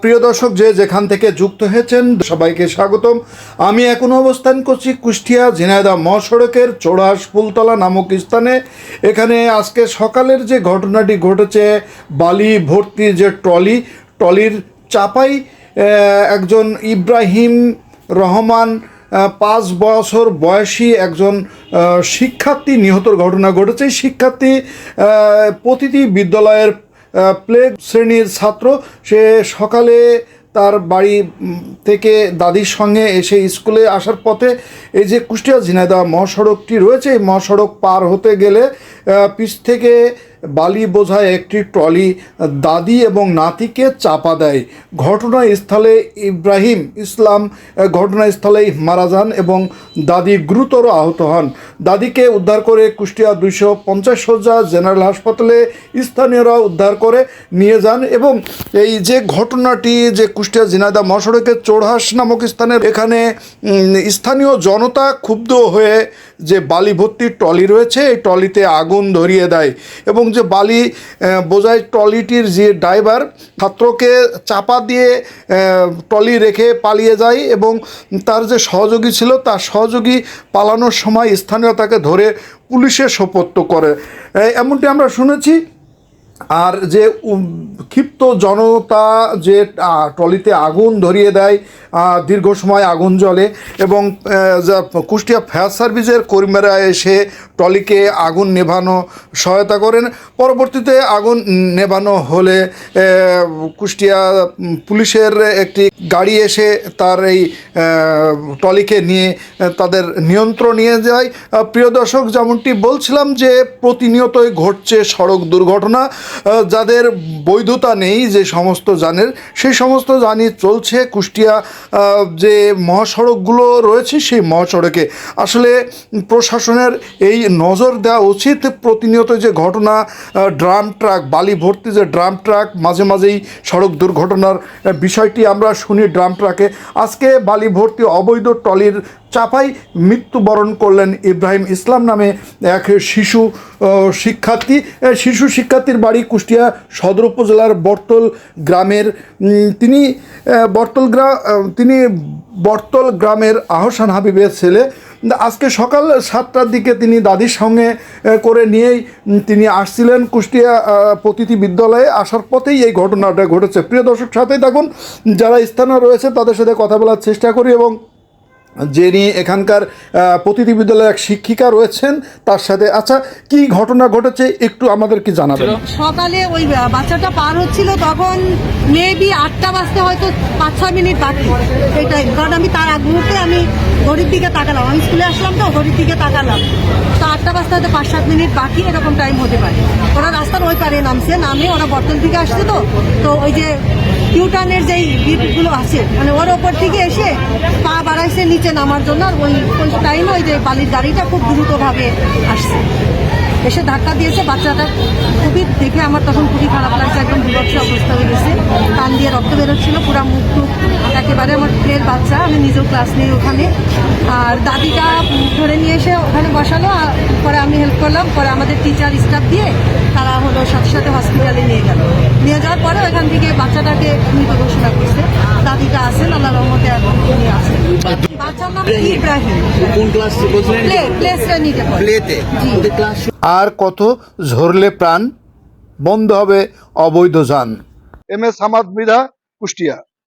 প্রিয় দর্শক, যে যেখান থেকে যুক্ত হয়েছেন, সবাইকে স্বাগতম। আমি এখন অবস্থান করছি কুষ্টিয়া ঝিনাইদা মহাসড়কের চোড়াস ফুলতলা নামক স্থানে। এখানে আজকে সকালের যে ঘটনাটি ঘটেছে, বালি ভর্তি যে ট্রলি, ট্রলির চাপাই একজন ইব্রাহিম রহমান পাঁচ বছর বয়সী একজন শিক্ষার্থী নিহতর ঘটনা ঘটেছে। শিক্ষার্থী প্রতিটি বিদ্যালয়ের প্লে শ্রেণির ছাত্র। সে সকালে তার বাড়ি থেকে দাদির সঙ্গে এসে স্কুলে আসার পথে এই যে কুষ্টিয়া ঝিনাইদহ মহাসড়কটি রয়েছে, এই মহাসড়ক পার হতে গেলে পিছ থেকে বালি বোঝায় একটি ট্রলি, দাদি এবং নাতিকে চাপা দেয়। ঘটনাস্থলে ইব্রাহিম ইসলাম ঘটনাস্থলেই মারা যান এবং দাদি গুরুতর আহত হন। দাদিকে উদ্ধার করে কুষ্টিয়া দুইশো পঞ্চাশ সজ্জা জেনারেল হাসপাতালে স্থানীয়রা উদ্ধার করে নিয়ে যান এবং এই যে ঘটনাটি, যে কুষ্টিয়া ঝিনাইদা মহাসড়কের চোড়হাস নামক স্থানের এখানে স্থানীয় জনতা ক্ষুব্ধ হয়ে যে বালি ভর্তি ট্রলি রয়েছে, এই ট্রলিতে আগুন ধরিয়ে দেয় এবং যে বালি বোঝাই ট্রলিটির যে ড্রাইভার, ছাত্রকে চাপা দিয়ে ট্রলি রেখে পালিয়ে যায় এবং তার যে সহযোগী ছিল, তার সহযোগী পালানোর সময় স্থানীয় তাকে ধরে পুলিশে সোপত্য করে। এমনটি আমরা শুনেছি। আর যে ক্ষিপ্ত জনতা যে ট্রলিতে আগুন ধরিয়ে দেয় দীর্ঘ সময় আগুন জ্বলে এবং কুষ্টিয়া ফায়ার সার্ভিসের কর্মীরা এসে ট্রলিকে আগুন নেভানো সহায়তা করেন। পরবর্তীতে আগুন নেভানো হলে কুষ্টিয়া পুলিশের একটি গাড়ি এসে তার এই ট্রলিকে নিয়ে তাদের নিয়ন্ত্রণ নিয়ে যায়। প্রিয় দর্শক, যেমনটি বলছিলাম যে, প্রতিনিয়তই ঘটছে সড়ক দুর্ঘটনা। যাদের বৈধতা নেই যে সমস্ত যানের, সেই সমস্ত যানই চলছে কুষ্টিয়া যে মহাসড়কগুলো রয়েছে সেই মহাসড়কে। আসলে প্রশাসনের এই নজর দেওয়া উচিত প্রতিনিয়ত যে ঘটনা ড্রাম ট্রাক, বালি ভর্তি যে ড্রাম ট্রাক, মাঝে মাঝেই সড়ক দুর্ঘটনার বিষয়টি আমরা শুনি ড্রাম ট্রাকে। আজকে বালি ভর্তি অবৈধ ট্রলির চাপাই মৃত্যুবরণ করলেন ইব্রাহিম ইসলাম নামে এক শিশু শিক্ষার্থী। শিশু শিক্ষার্থীর বাড়ি কুষ্টিয়া সদর উপজেলার বর্তল গ্রামের তিনি বর্তল গ্রা তিনি বর্তল গ্রামের আহসান হাবিবের ছেলে। আজকে সকাল সাতটার দিকে তিনি দাদির সঙ্গে করে নিয়েই তিনি আসছিলেন কুষ্টিয়া প্রতিটি বিদ্যালয়ে। আসার পথেই এই ঘটনাটা ঘটেছে। প্রিয় দর্শক, সাথেই থাকুন। যারা স্থানীয় রয়েছে, তাদের সাথে কথা বলার চেষ্টা করি এবং যিনি এখানকার প্রতিটি বিদ্যালয়ের এক শিক্ষিকা রয়েছেন, তার সাথে। আচ্ছা কি ঘটনা ঘটেছে একটু আমাদেরকে জানাবেন। সকালে ওই বাচ্চাটা পার হচ্ছিল তখন মেবি আটটা বাজতে হয়তো পাঁচ ছয় মিনিট বাকি। এটাই, কারণ আমি তার আগ মুহূর্তে আমি ঘড়ির দিকে তাকালাম। আমি স্কুলে আসলাম তো, ঘড়ির দিকে তাকালাম। তো আটটা বাজতে হয়তো পাঁচ সাত মিনিট বাকি, এরকম টাইম হতে পারে। ওরা রাস্তার ওই পারে নামছে, নামে ওরা বর্তমান থেকে আসছে তো। তো ওই যে কিউটানের যেই গিফটগুলো আছে মানে ওর ওপর থেকে এসে পা বাড়াইছে নিচে নামার জন্য, আর ওই ওই টাইমে ওই যে বালির গাড়িটা খুব দ্রুতভাবে আসছে। এসে ধাক্কা দিয়েছে বাচ্চাটা। খুবই দেখে আমার তখন খুবই খারাপ লাগছে, একদম বিভৎস অবস্থা হয়ে গেছে। কান দিয়ে রক্ত বেরোচ্ছিল, পুরো মুখ টুক আমি নিজেও ক্লাস নেই ওখানে। আর দাদিটা ধরে নিয়ে এসে ওখানে বসালো আর পরে আমি হেল্প করলাম। পরে আমাদের টিচার স্টাফ দিয়ে তারা হলো সাথে সাথে হসপিটালে নিয়ে গেল। নিয়ে যাওয়ার পরে ওখান থেকে বাচ্চাটাকে মৃত ঘোষণা করছে। দাদিটা আছেন আল্লাহ রহমতে এখন তিনি আছেন। বাচ্চার নাম ইব্রাহিম। কোন ক্লাস বলছিলেন প্লে প্লে শ্রেণীতে প্লেতে। ক্লাস আর কত ঝরলে প্রাণ? বন্ধ হবে অবৈধ যান। M S Hamad Mridha Kushtia.